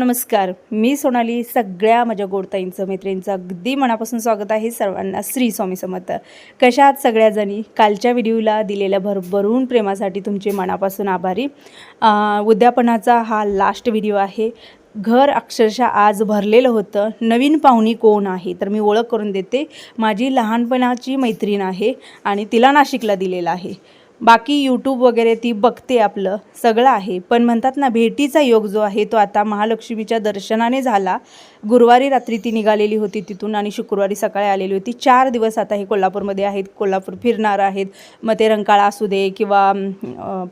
नमस्कार. मी सोनाली सगळ्या माझ्या गोडताईंचं मैत्रिणींचं अगदी मनापासून स्वागत आहे सर्वांना श्री स्वामी समर्थ. कशा आहात सगळ्याजणी? कालच्या व्हिडिओला दिलेल्या भरभरून प्रेमासाठी तुमचे मनापासून आभारी. उद्यापनाचा हा लास्ट व्हिडिओ आहे. घर अक्षरशः आज भरलेलं होतं. नवीन पाहुणी कोण आहे? तर मी ओळख करून देते. माझी लहानपणाची मैत्रीण आहे आणि तिला नाशिकला दिलेलं आहे. बाकी यूट्यूब वगैरे ती बघते आपलं सगळं आहे. पण म्हणतात ना भेटीचा योग जो आहे तो आता महालक्ष्मीच्या दर्शनाने झाला. गुरुवारी रात्री ती निघालेली होती तिथून आणि शुक्रवारी सकाळी आलेली होती. चार दिवस आता हे कोल्हापूरमध्ये आहेत. कोल्हापूर फिरणार आहेत. मग ते रंकाळा असू दे किंवा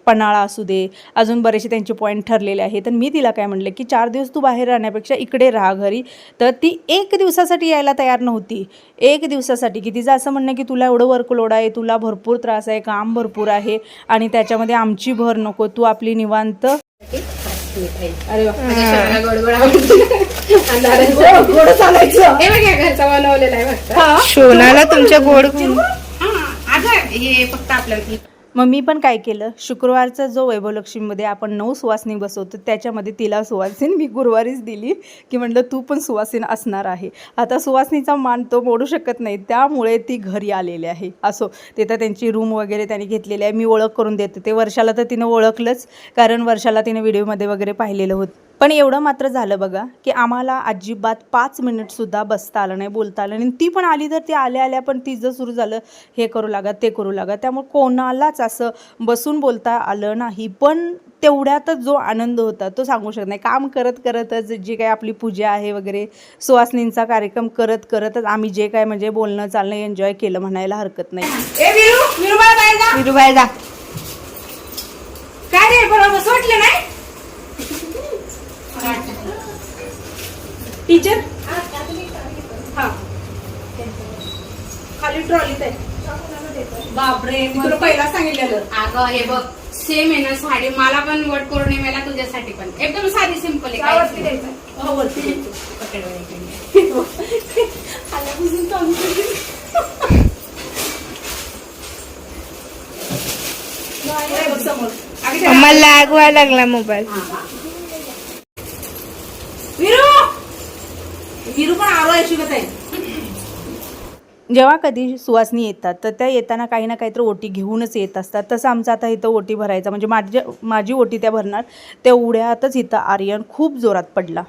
पन्हाळा असू दे. अजून बरेचसे त्यांचे पॉईंट ठरलेले आहेत. तर मी तिला काय म्हणलं की चार दिवस तू बाहेर राहण्यापेक्षा इकडे राहा घरी. तर ती एक दिवसासाठी यायला तयार नव्हती. एक दिवसासाठी. की तिचं असं म्हणणं की तुला एवढं वर्कलोड आहे. तुला भरपूर त्रास आहे. काम भरपूर आहे. आणि त्याच्यामध्ये आमची भर नको. तू आपली निवांत अरे आवडते. गोड चालायचं. हे बघ घरचा बनवलेला आहे. शोनाला तुमच्या गोड हा, अगं, हे फक्त आपल्याला मग मी पण काय केलं? शुक्रवारचा जो वैभवलक्ष्मीमध्ये आपण नऊ सुवासिनी बसवतो त्याच्यामध्ये तिला सुवासीन मी गुरुवारीच दिली की म्हटलं तू पण सुवासीन असणार आहे. आता सुवासिनीचा मान तो मोडू शकत नाही त्यामुळे ती घरी आलेली आहे. असो तिथं त्यांची रूम वगैरे त्यांनी घेतलेली आहे. मी ओळख करून देते. ते वर्षाला तर तिनं ओळखलंच कारण वर्षाला तिने व्हिडिओमध्ये वगैरे पाहिलेलं होतं. पण एवढं मात्र झालं बघा की आम्हाला अजिबात पाच मिनिटसुद्धा बसता आलं नाही बोलता आलं नाही. ती पण आली तर ती आल्या आल्या पण तिचं सुरू झालं हे करू लागा ते करू लागा. त्यामुळे कोणालाच असं बसून बोलता आलं नाही. पण तेवढ्यातच जो आनंद होता तो सांगू शकत नाही. काम करत करतच जी काही आपली पूजा आहे वगैरे सुवासनींचा कार्यक्रम करत करतच आम्ही जे काय म्हणजे बोलणं चालणं एन्जॉय केलं म्हणायला हरकत नाही. ए विरू विरू बाळा बाहेर जा. विरुबाई जा काय रे बरोबर सोडलं नाही टीचर हां खाली ट्रॉलीत आहे बापरे तुला पहिला सांगितलेलं. अगं हे बघ सेम आहे ना साडी. मला पण वट पौर्णिमेला तुझ्यासाठी पण. एकदम साधी सिंपल आहे नाही. हो, वरती द्यायचं. पकड बरं इकडे. आल्यापासून चालू केली. नाही बघ समोर. अगं जरा- आम्हाला लागवायला लागला मोबाईल हा, हा. विरू विरू पण आरो शिवत आहे. जेव्हा कधी सुवासनी येतात तर त्या येताना काही ना काहीतरी ओटी घेऊनच येत असतात. तसं आमचं आता इथं ओटी भरायचा म्हणजे माझ्या माझी ओटी त्या भरणार तेवढ्यातच इथं आर्यन खूप जोरात पडला.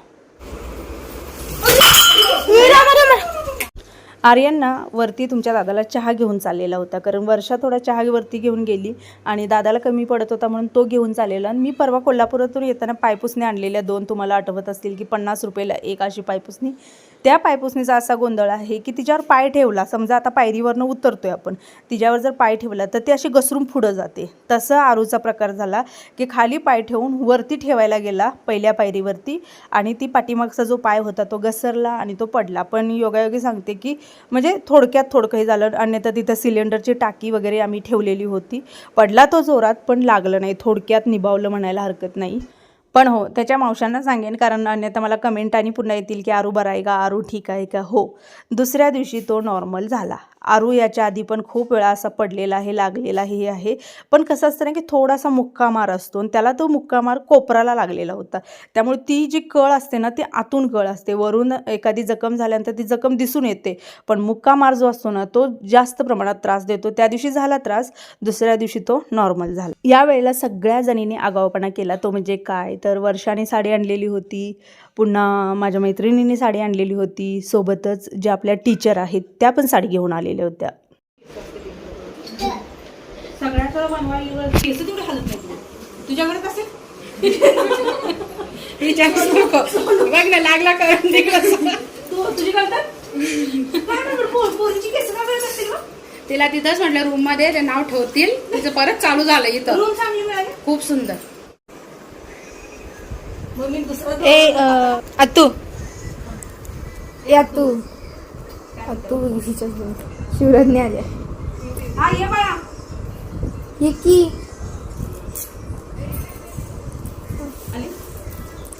आर्यांना वरती तुमच्या दादाला चहा घेऊन चाललेला होता. कारण वर्षा थोडा चहा वरती घेऊन गेली आणि दादाला कमी पडत होता म्हणून तो घेऊन चाललेला. आणि मी परवा कोल्हापुरातून येताना पायपुसणी आणलेल्या दोन तुम्हाला आठवत असतील की पन्नास रुपयाला एक अशी पायपुसणी. त्या पायपुसणीचा असा गोंधळ आहे की तिच्यावर पाय ठेवला. समजा आता पायरीवरनं उतरतोय आपण. तिच्यावर जर पाय ठेवला तर ती अशी घसरून पुढं जाते. तसं आरूचा प्रकार झाला की खाली पाय ठेवून वरती ठेवायला गेला पहिल्या पायरीवरती आणि ती पाठीमागचा जो पाय होता तो घसरला आणि तो पडला. पण योगायोगी सांगते की म्हणजे थोडक्यात थोडकं हे झालं. अन्यथा तिथं सिलेंडरची टाकी वगैरे आम्ही ठेवलेली होती. पडला तो जोरात पण लागलं नाही. थोडक्यात निभावलं म्हणायला हरकत नाही. पण हो त्याच्या मावशांना सांगेन कारण अन्यथा मला कमेंट आणि पुन्हा येतील की आरू बरा आहे का? आरू ठीक आहे का? हो. दुसऱ्या दिवशी तो नॉर्मल झाला. आरू याच्या आधी पण खूप वेळा असा पडलेला आहे लागलेला हे आहे. पण कसं असतं ना की थोडासा मुक्कामार असतो आणि त्याला तो मुक्कामार कोपराला लागलेला होता. त्यामुळे ती जी कळ असते ना ती आतून कळ असते. वरून एखादी जखम झाल्यानंतर ती जखम दिसून येते. पण मुक्कामार जो असतो ना तो जास्त प्रमाणात त्रास देतो. त्या दिवशी झाला त्रास दुसऱ्या दिवशी तो नॉर्मल झाला. यावेळेला सगळ्या जणींनी आगाऊपणा केला. तो म्हणजे काय? तर वर्षाने साडी आणलेली होती. पुन्हा माझ्या मैत्रिणींनी साडी आणलेली होती. सोबतच ज्या आपल्या टीचर आहेत त्या पण साडी घेऊन आलेल्या होत्या. तुझ्याकडे कसे? बघ ना लागला करून तिकडं. तू तुझी करतात पोरीची केस का करत असतील तिला तिथंच म्हटलं रूममध्ये ते नाव ठेवतील. तिचं परत चालू झालं इथं. रूम चांगली मिळाली? खूप सुंदर. ए अतू. ए अतू. अतू हिच्या शिवराजने आल्या हा ये बाळा. ये की.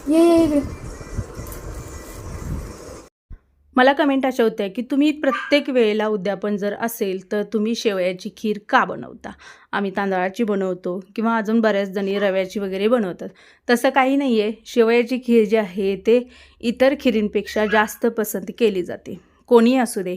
ये ये इकडे मला कमेंट अशा होत्या की तुम्ही प्रत्येक वेळेला उद्यापन जर असेल तर तुम्ही शेवयाची खीर का बनवता? आम्ही तांदळाची बनवतो किंवा अजून बऱ्याच जणी रव्याची वगैरे बनवतात. तसं काही नाही आहे शेवयाची खीर जी आहे ते इतर खिरींपेक्षा जास्त पसंत केली जाते. कोणीही असू दे.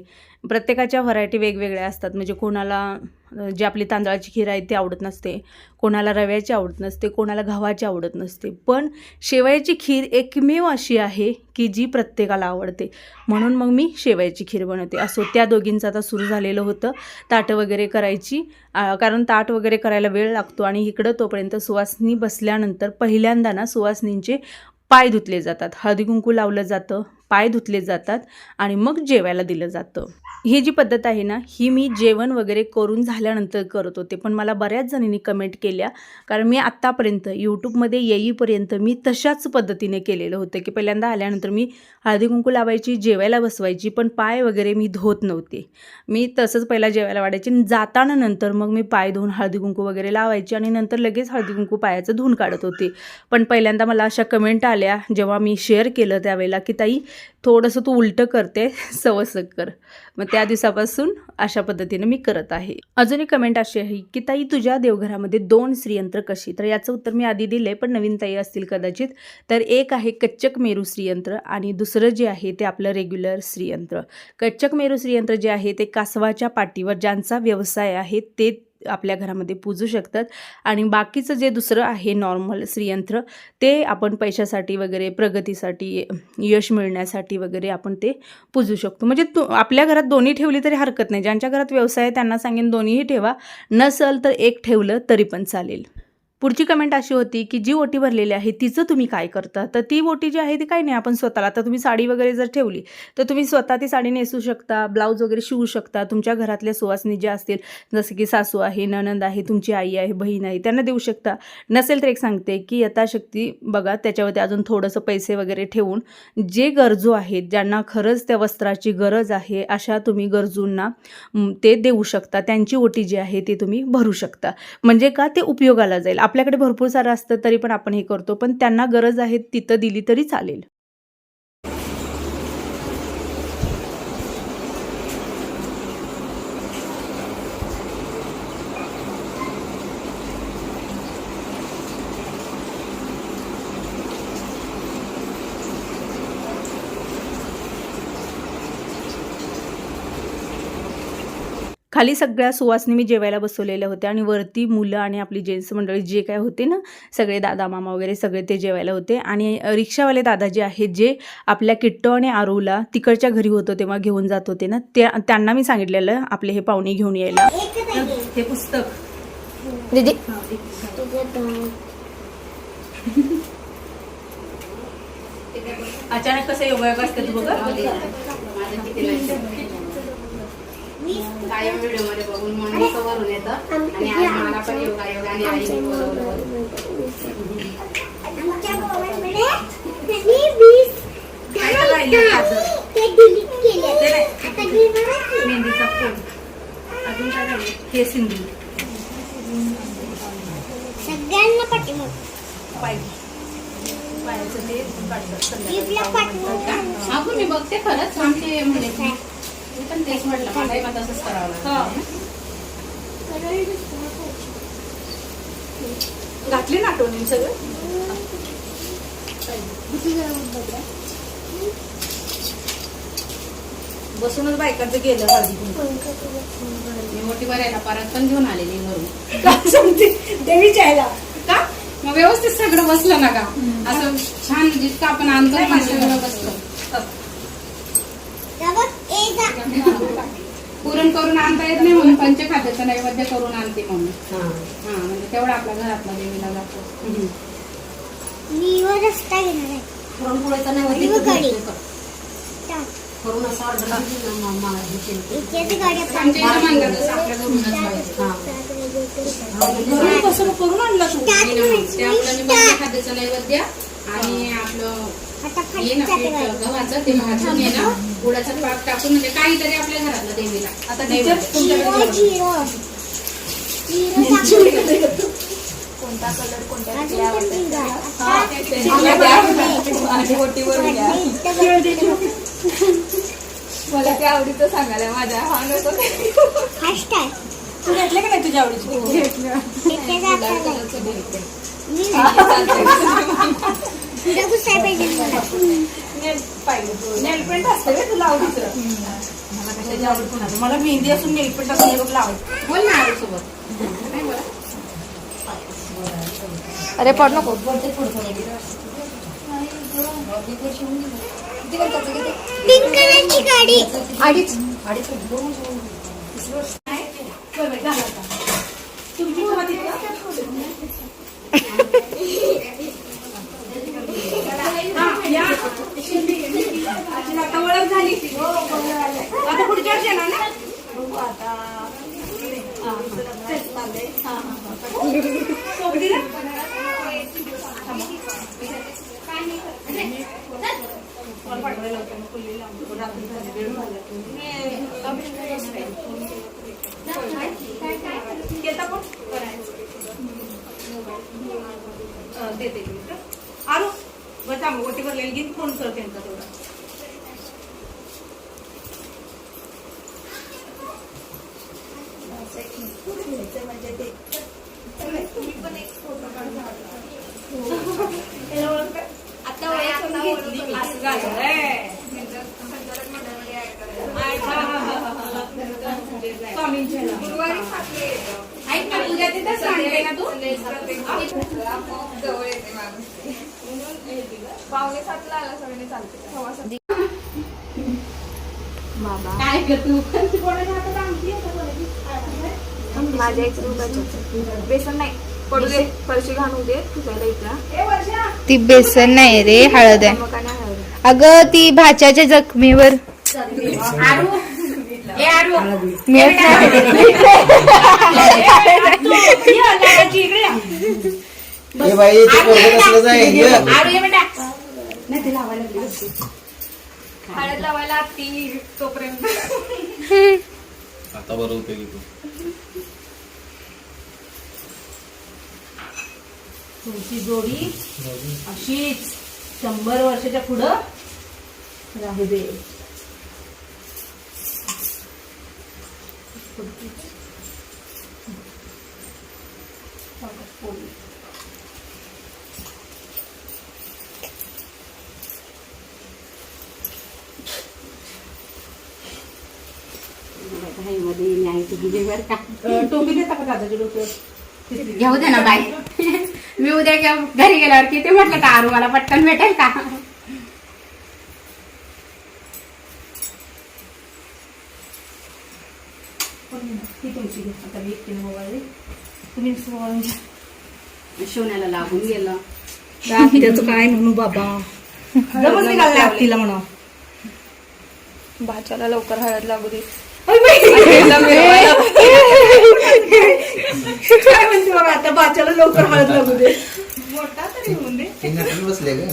प्रत्येकाच्या व्हरायटी वेगवेगळ्या असतात. म्हणजे कोणाला जे जी आपली तांदळाची खीर आहे ती आवडत नसते. कोणाला रव्याची आवडत नसते. कोणाला गव्हाची आवडत नसते. पण शेवयाची खीर एकमेव अशी आहे की जी प्रत्येकाला आवडते. म्हणून मग मी शेवयाची खीर बनवते. असो त्या दोघींचं आता सुरू झालेलं होतं. ताटं वगैरे करायची. कारण ताट वगैरे करायला वेळ लागतो आणि इकडं तोपर्यंत सुवासनी बसल्यानंतर पहिल्यांदा ना सुवासनींचे पाय धुतले जातात. हळदी कुंकू लावलं जातं. पाय धुतले जातात आणि मग जेवायला दिलं जातं. ही जी पद्धत आहे ना ही मी जेवण वगैरे करून झाल्यानंतर करत होते. पण मला बऱ्याच जणींनी कमेंट केल्या. कारण मी आत्तापर्यंत यूट्यूबमध्ये येईपर्यंत मी तशाच पद्धतीने केलेलं होतं की पहिल्यांदा आल्यानंतर मी हळदी कुंकू लावायची जेवायला बसवायची पण पाय वगैरे मी धुत नव्हते. मी तसंच पहिला जेवायला वाढायची जाताना नंतर मग मी पाय धुवून हळदी कुंकू वगैरे लावायची आणि नंतर लगेच हळदी कुंकू पायाचं धुवून काढत होते. पण पहिल्यांदा मला अशा कमेंट आल्या जेव्हा मी शेअर केलं त्यावेळेला की ताई थोडंसं तू उलटं करते सवसक कर. मग त्या दिवसापासून अशा पद्धतीनं मी करत आहे. अजून एक कमेंट अशी आहे की ताई तुझ्या देवघरामध्ये दोन श्रीयंत्र कशी? तर याचं उत्तर मी आधी दिले पण नवीन ताई असतील कदाचित. तर एक आहे कच्चक मेरू श्रीयंत्र आणि दुसरं जे आहे ते आपलं रेग्युलर श्रीयंत्र. कच्चक मेरू श्रीयंत्र जे आहे ते कासवाच्या पाठीवर ज्यांचा व्यवसाय आहे ते आपल्या घरामध्ये पूजू शकतात. आणि बाकीचं जे दुसरं आहे नॉर्मल श्रीयंत्र ते आपण पैशासाठी वगैरे प्रगतीसाठी यश मिळण्यासाठी वगैरे आपण ते पूजू शकतो. म्हणजे तू आपल्या घरात दोन्ही ठेवली तरी हरकत नाही. ज्यांच्या घरात व्यवसाय आहे त्यांना सांगेन दोन्हीही ठेवा. नसल तर एक ठेवलं तरी पण चालेल. पुढची कमेंट अशी होती की जी ओटी भरलेली आहे तिचं तुम्ही काय करता? तर ती ओटी जी आहे ती काही नाही. आपण स्वतःला आता तुम्ही साडी वगैरे जर ठेवली तर तुम्ही स्वतः ती साडी नेसू शकता ब्लाऊज वगैरे शिवू शकता. तुमच्या घरातल्या सुवासनी ज्या असतील जसं की सासू आहे ननंद आहे तुमची आई आहे बहीण आहे त्यांना देऊ शकता. नसेल तर एक सांगते की यथाशक्ती बघा त्याच्यावरती अजून थोडंसं पैसे वगैरे ठेवून जे गरजू आहेत ज्यांना खरंच त्या वस्त्राची गरज आहे अशा तुम्ही गरजूंना ते देऊ शकता. त्यांची ओटी जी आहे ती तुम्ही भरू शकता. म्हणजे का? ते उपयोगाला जाईल. आपल्याकडे भरपूर सारं असतं तरी पण आपण हे करतो. पण त्यांना गरज आहे तिथं दिली तरी चालेल. खाली सगळ्या सुवासनी मी जेवायला बसवलेल्या होत्या आणि वरती मुलं आणि आपली जेंट्स मंडळी जे काय होते ना सगळे दादा मामा वगैरे सगळे ते जेवायला होते. आणि रिक्षावाले दादा जे आहेत जे आपल्या किट्टो आणि आरूला तिकडच्या घरी होतो तेव्हा घेऊन जात होते ना त्या त्यांना मी सांगितलेलं आपले हे पाहुणे घेऊन यायला. हे पुस्तक. दीदी. अचानक कसं योगायोग असते तू बघा. कायम व्हिडिओमध्ये बघून वरून येतं. आणि आज मला पण योगा योगा आणि आईने बोलवलं मेहंदीचा फोन. अजून काय झालं हे सिंधू. सगळ्यांना पाठीमाग. पाय. पायाचं ते काढतात अगं मी बघते खरंच. आमचे म्हणजे मी पण तेच म्हटलं मलाही मग तसंच करावं लागलं घातली ना आठवणी सगळं? बसूनच बायकांचं गेलं हळदी. मी मोठी बरायला परत पण घेऊन आलेली घरून. काय सांगते? देवीच्या ह्याला. का? मग व्यवस्थित सगळं बसलं ना का? असं छान जितकं आपण आणतो ना बसलं. पुरण करून आणता येत नाही म्हणून पंचखाद्याचं नैवेद्य करून आणते मम्मी हा. म्हणजे तेवढं आपल्या घरातला देवीला जातो. मी वर रस्ता घेणार आहे. पुरणपोळीचा नाही आणि मग गाडी. करून असं ऑर्डर दिली ना मा- मा- हे केलं. इथे गाडी आपण आमच्या इथं म्हणतात तसं आपल्या घरूनच व्हायचं. घरून कसं करून आणला तू. ते आपलं मी पंचखाद्याचं नैवेद्य आणि आपलं आता हे ना पीठ गव्हाचं ते भाजून ये ना गुळाचा पाक टाकून म्हणजे काहीतरी आपल्या घरातलं देवीला. आता नैवेद्य. कोणता कलर कोणत्या. मला ते आवडीचं सांगायला माझ्या हा नको. तू घेतले का नाही तुझ्या आवडीची? पाहिजे मला नेलपेंट असते का तुला आवडीचं मला मेहंदी असून नेलपेंट असून हे बोल ना बोला अरे पड नको पिंक कलरची गाडी अडीच तुमची चहा तिथं? हा, या. आता ओळख झाली आता पुढच्या वर्षी येणार ना बघू आता हा, हा. तेच चाललंय. हा, हा, हा. सोबती ना? कॉल पाठवायला होता, मग कोल्ही लांब. रात्री झाली, वेळ झाला. येता पण? अं, देते मी इकडं. आरू बरं थांब ओटी भरलेली घेईन फोन कर त्यांचा तेवढा आता वयाचं नाव ओळखलं. असं झालं रे. स्वामींच्या ह्याला. गुरुवारी खाते ऐक ना तुझ्या तिथं सांगते ना तू जवळ येते माणूस पावणे सातला आला चालते काय माझ्या एक बेसन नाही पडू दे फरशी घालू दे तुझ्याला ती बेसन नाही रे हळद आहे. अगं ती भाच्याच्या जखमीवर. हे बाई ते पोरगं कसलंच आहे हे. हळद लावायला ती तोपर्यंत. आता बरं होते की तू तुमची जोडी अशीच शंभर वर्षाच्या पुढं राहू दे. का डोक्यावर घेऊ दे ना बाई. मी उद्या घरी गेल्यावर किती म्हटलं का आरू पटकन भेटेल का? ती तुमची घ्या आता मी एकटीने मोबाईल तुम्ही घ्या. सोन्याला लागून गेलं. त्याचं काय म्हणू बाबा? जमच निघाल तिला म्हणा. भाच्याला लवकर हळद लागू दे. काय म्हणते बघा आता बाच्याला लवकर हळद लागू दे. मोठा तरी होऊन नटून बसले का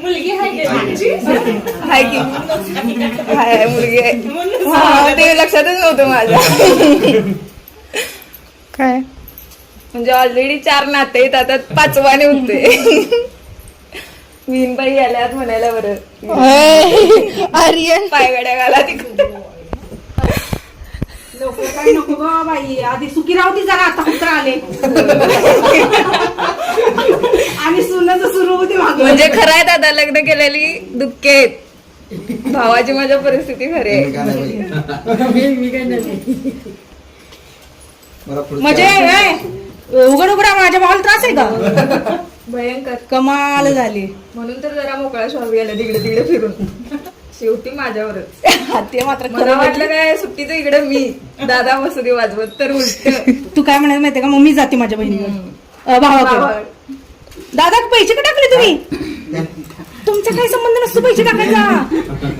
मुलगी? हाय की हाय हाय, मुलगी आहे हा, ते लक्षातच नव्हतं माझ्या काय म्हणजे ऑलरेडी चार नाते आता पाचवाने होते मीनबाई आल्यात म्हणायला बरं. आर्यन पायगड्या घाला तिकडे लवकर काय नको ग बाई. आधी सुखी राहती जरा आता कुत्र आले. आणि सुनाचं सुरू होते मागं. म्हणजे खरं आहे दादा लग्न केलेली दुःखे आहेत. भावाची माझ्या परिस्थिती खरी आहे. मी का नाही बाई? मला पुढचं- म्हणजे ए, उघड उघडा माझ्या भावाला त्रास आहे का? भयंकर. कमाल झाली. म्हणून तर जरा मोकळा श्वास गेला तिकडे तिकडे फिरून. शेवटी माझ्यावरच. ते मात्र मला खरं वाटलं काय सुट्टीचं इकडे मी दादा मसुदी वाजवत तर उलट. तू काय म्हणायला माहितीये का? मम्मी जाते माझ्या बहिणीकडे. भावाकडे. दादा पैसे का टाकले तुम्ही? तुमचा काही संबंध नसतो पैसे टाकायचा.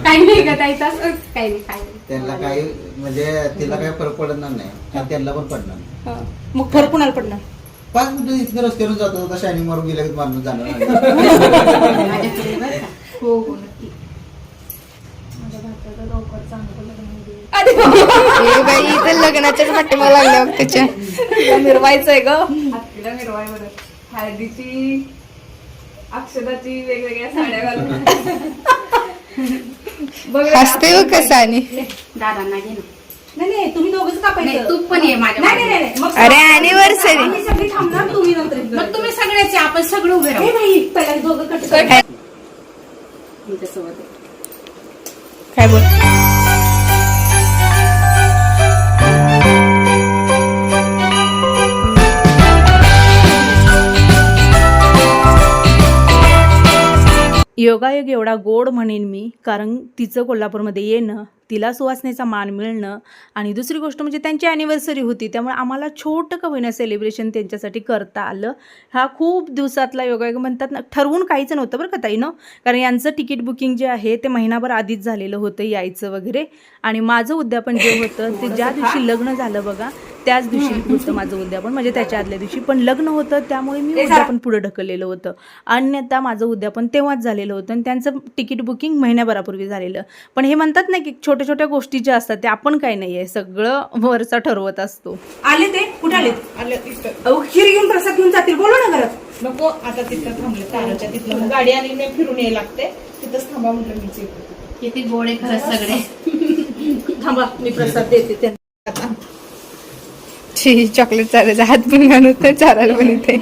काही नाही का ताई तसं काही नाही काही नाही. त्यांना काही म्हणजे तिला काही फरक पडणार नाही. आणि त्यांना पण पडणार नाही. हा. मग फरक कुणाला पडणार? पाच मिनिटं इथनं रस्त्यावर जाता जाता शायनिंग मारून गेल्या की मारून जाणार नाही. माझ्याकडे बरं का? हो हो नक्की. हे बाई इथं लग्नाच्याच पाठीमाग लागल्या बघ त्याच्या. तिला मिरवायचंय ग. तिला मिरवाय बरं. हळदीची अक्षदाची वेगवेगळ्या साड्या घालून. हसते बघ कसं आणि. दादांना घे ना. नाही नाही तुम्ही दोघंच कापायचं. तू पण ये माझ्या नाही नाही मागे. नाही मग अरे anniversary. आम्ही सगळी थांबणार तुम्ही नंतर मग तुम्ही सगळ्याचे आपण सगळे उभे राहू. हे बाई पहिला दोघं कट आहे. काय बोल? योगायोग एवढा गोड म्हणेन मी कारण तिचं कोल्हापूरमध्ये येणं तिला सुवासनेचा मान मिळणं आणि दुसरी गोष्ट म्हणजे त्यांची ॲनिव्हर्सरी होती त्यामुळे आम्हाला छोटं का होईना सेलिब्रेशन त्यांच्यासाठी करता आलं. हा खूप दिवसातला योगायोग म्हणतात ना ठरवून काहीच नव्हतं बरं का ताई न? कारण यांचं तिकीट बुकिंग जे आहे ते महिनाभर आधीच झालेलं होतं यायचं वगैरे. आणि माझं उद्यापन जे होतं ते ज्या दिवशी लग्न झालं बघा त्याच दिवशी होतं माझं उद्यापन म्हणजे त्याच्या आदल्या दिवशी. पण लग्न होतं त्यामुळे मी उद्यापन पुढे ढकललेलं होतं. अन्यथा माझं उद्यापन तेव्हाच झालेलं होतं आणि त्यांचं तिकीट बुकिंग महिन्याभरापूर्वी झालेलं. पण हे म्हणतात ना की छोट्या छोट्या गोष्टी ज्या असतात ते आपण काय नाही आहे. सगळं वरचा ठरवत असतो. आले ते? कुठे आले अहो, खीर घेऊन प्रसाद घेऊन जातील. बोलू ना घरात. नको आता तिथं थांबले. ताराच्या तिथलं गाडी आणि मी फिरून यायला लागते. तिथंच थांबा म्हटलं मीच येते. किती गोड आहे खरंच सगळे. थांबा मी प्रसाद देते त्यांना. चॉकलेट चालायचा हात पण घालत नाही चालायला पण इथे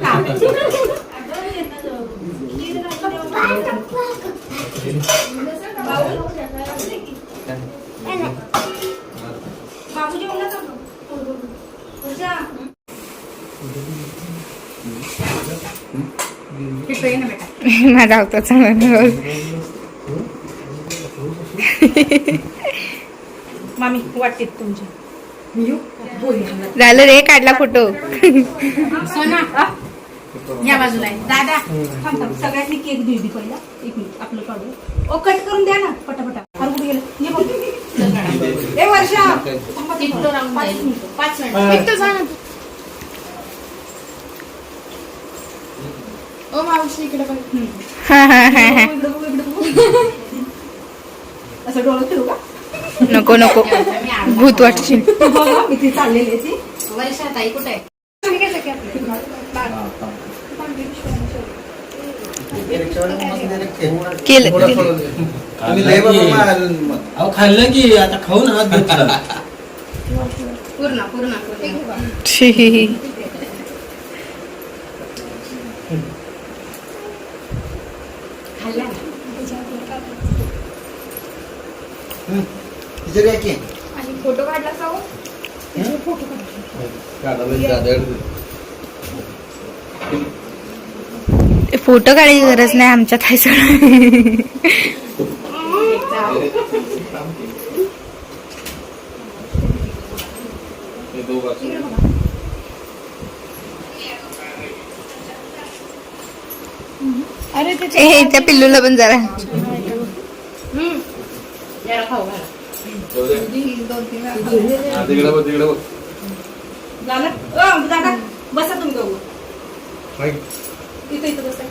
किट्टू ये ना बेटा माझा होता चांगला मामी वाटते तुमची. झालं रे काढला फोटो. सोना या बाजूला आहे. दादा थांब थांब. सगळ्यांनी केक देऊ दे पहिला एक मिनिट आपलं काढू. ओ कट करून द्या ना पटापटा. अरे कुठे गेलं? ये बघ. ए वर्षा. थांबा, पाच जाईल मिनिटं. पाच मिनिट. किट्टू जा ना. ओ मावशी इकडे बघ. हा हा हा हा. इकडं बघू, इकडं बघू. असं डोळं फिरू का? नको नको. मी. भूत वाटशील. बघा, किती चाललेली आहे ती. वर्षा ताई कुठे आहे? केलं. अहो खाल्लं की आता खाऊन हात घेतला पूर्ण पूर्ण पूर्ण. शी खाल्ला? ना. हं. की? फोटो काढला हो? फोटो काढायची गरज नाही आमच्यात आहे सगळं. अरे ते ए त्या पिल्लूला पण जरा. झालं? बसा तुम्ही इथं इथं बसा.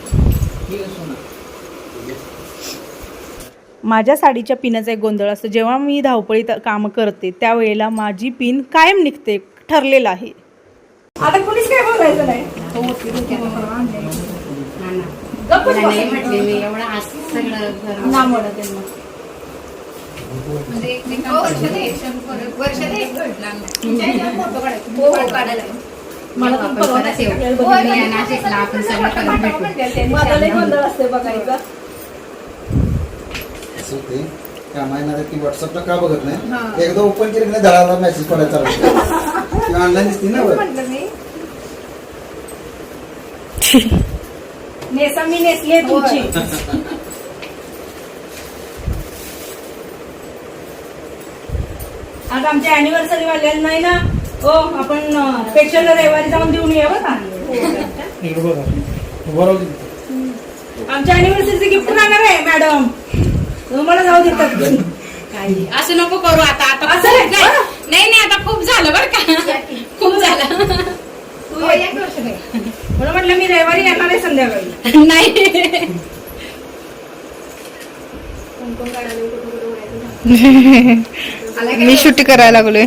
माझ्या साडीच्या पिनाचा एक गोंधळ असतो. जेव्हा मी धावपळीत काम करते त्यावेळेला माझी पिन कायम निघते ठरलेलं आहे. आता कोणीच काय बोलायचं नाही. मी मला पण परवा नाही आपल्याला बघितलं. नाशिकला आपण सगळं करून भेटू माझा लई गोंधळ असते बघायचा. असं होते कामायला की व्हॉट्सअपला का बघत नाही? एकदा ओपन केलं की नाही दळाला मेसेज किंवा ऑनलाईन दिसते ना वर नेसा मी नेसली आहे तुमची. आज आमच्या अॅनिव्हर्सरी वाल्याला नाही ना हो आपण पेशल रविवारी जाऊन देऊन या बरं का? आमच्या अॅनिव्हर्सरीचे गिफ्ट राहणार आहे मॅडम तुम्हाला जाऊ देतात. काही असं नको करू आता. आता असं नाही. नाही आता खूप झालं बरं का. खूप झालं. म्हणून म्हटलं मी रविवारी येणार आहे संध्याकाळी. नाही. मी शूट करायला लागलोय.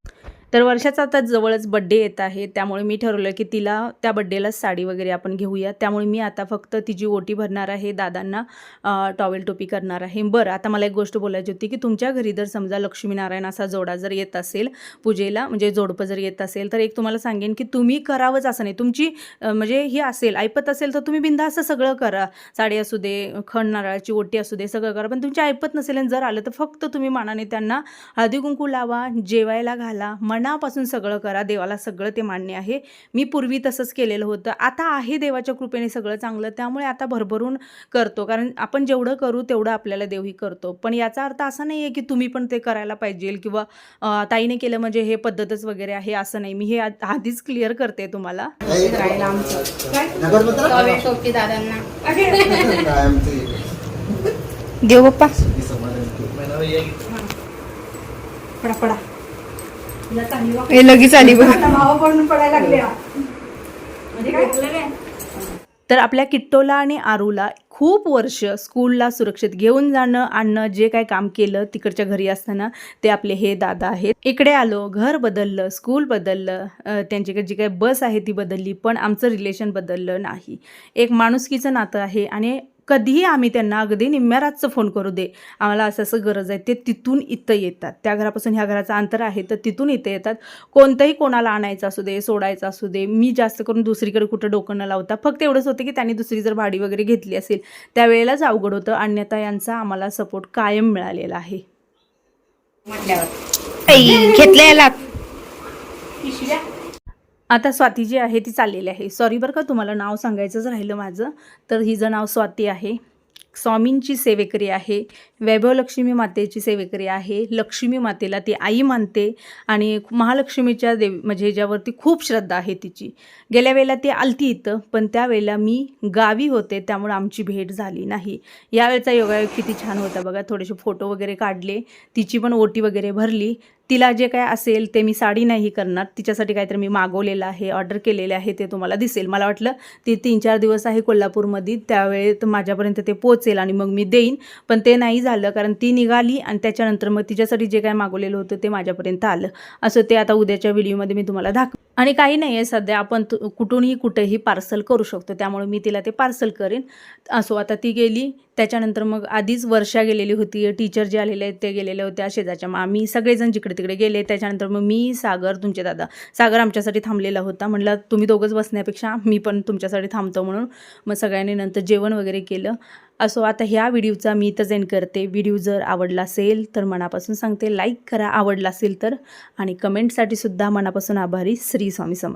तर वर्षाचा आता जवळच बड्डे येत आहे. त्यामुळे मी ठरवलं की तिला त्या बड्डेला साडी वगैरे आपण घेऊया. त्यामुळे मी आता फक्त तिची ओटी भरणार आहे दादांना टॉवेल टोपी करणार आहे. बरं आता मला एक गोष्ट बोलायची होती की तुमच्या घरी जर समजा लक्ष्मीनारायण असा जोडा जर येत असेल पूजेला म्हणजे जोडपं जर येत असेल तर एक तुम्हाला सांगेन की तुम्ही करावंच असं नाही. तुमची म्हणजे ही असेल ऐपत असेल तर तुम्ही बिंदा असं सगळं करा. साडी असू दे खण नारळाची ओटी असू दे सगळं करा. पण तुमची ऐपत नसेल आणि जर आलं तर फक्त तुम्ही मानाने त्यांना हळदी कुंकू लावा जेवायला घाला मनापासून सगळं करा देवाला सगळं ते मान्य आहे. मी पूर्वी तसंच केलेलं होतं. आता आहे देवाच्या कृपेने सगळं चांगलं त्यामुळे आता भरभरून करतो. कारण आपण जेवढं करू तेवढं आपल्याला देवही करतो. पण याचा अर्थ असा नाही आहे की तुम्ही पण ते करायला पाहिजे किंवा ताईने केलं म्हणजे हे पद्धतच वगैरे आहे असं नाही. मी हे आधीच क्लिअर करते तुम्हाला. देव बाप्पा पडा पडा. हे लगेच आली बघ. तर आपल्या किट्टोला आणि आरूला खूप वर्ष स्कूलला सुरक्षित घेऊन जाणं आणणं जे काय काम केलं तिकडच्या घरी असताना ते आपले हे दादा आहेत. इकडे आलो घर बदललं स्कूल बदललं त्यांच्याकडे जी काही बस आहे ती बदलली पण आमचं रिलेशन बदललं नाही. एक माणुसकीचं नातं आहे आणि कधीही आम्ही त्यांना अगदी निम्म्या रातचं फोन करू दे. आम्हाला असं असं गरज आहे ते तिथून इथं येतात. त्या घरापासून ह्या घराचं अंतर आहे तर तिथून इथं येतात. कोणतंही कोणाला आणायचं असू दे सोडायचं असू दे मी जास्त करून दुसरीकडे कुठं डोकं न लावता फक्त एवढंच होतं की त्यांनी दुसरी जर भाडी वगैरे घेतली असेल त्यावेळेलाच अवघड होतं. अन्यथा यांचा आम्हाला सपोर्ट कायम मिळालेला आहे. म्हटल्यावर. घेतल्या याला. आता स्वाती जी आहे ती चाललेली आहे. सॉरी बरं का तुम्हाला नाव सांगायचंच राहिलं माझं. तर हिचं नाव स्वाती आहे. स्वामींची सेवेकरी आहे. वैभव लक्ष्मी मातेची सेवेकरी आहे. लक्ष्मी मातेला ती आई मानते आणि महालक्ष्मीच्या देव म्हणजे ह्याच्यावरती खूप श्रद्धा आहे तिची. गेल्या वेळेला ती आलती इथं पण त्यावेळेला मी गावी होते त्यामुळे आमची भेट झाली नाही. यावेळेचा योगायोग किती छान होता बघा. थोडेसे फोटो वगैरे काढले. तिची पण ओटी वगैरे भरली. तिला जे काय असेल ते मी साडी नाही करणार. तिच्यासाठी काहीतरी मी मागवलेलं आहे ऑर्डर केलेले आहे ते तुम्हाला दिसेल. मला वाटलं ती तीन चार दिवस आहे कोल्हापूरमध्ये त्यावेळेत माझ्यापर्यंत ते पोचेल आणि मग मी देईन. पण ते नाही झालं कारण ती निघाली आणि त्याच्यानंतर मग तिच्यासाठी जे काय मागवलेलं होतं ते माझ्यापर्यंत आलं. असं ते आता उद्याच्या व्हिडिओमध्ये मी तुम्हाला दाखव आणि काही नाही आहे सध्या आपण कुठूनही कुठेही पार्सल करू शकतो. त्यामुळे मी तिला ते पार्सल करेन. असो आता ती गेली त्याच्यानंतर मग आधीच वर्षा गेलेली होती. टीचर जे आलेले आहेत ते गेलेले होते शेजारच्या मग आम्ही सगळेजण जिकडे तिकडे गेले. त्याच्यानंतर मग मी सागर तुमचे दादा सागर आमच्यासाठी थांबलेला होता. म्हटलं तुम्ही दोघंच बसण्यापेक्षा मी पण तुमच्यासाठी थांबतो म्हणून. मग सगळ्यांनी नंतर जेवण वगैरे केलं. असो आता ह्या व्हिडिओचा मी इथंच एंड करते. व्हिडिओ जर आवडला असेल तर मनापासून सांगते लाईक करा. आवडला असेल तर. आणि कमेंटसाठी सुद्धा मनापासून आभारी. श्री स्वामी समर्थ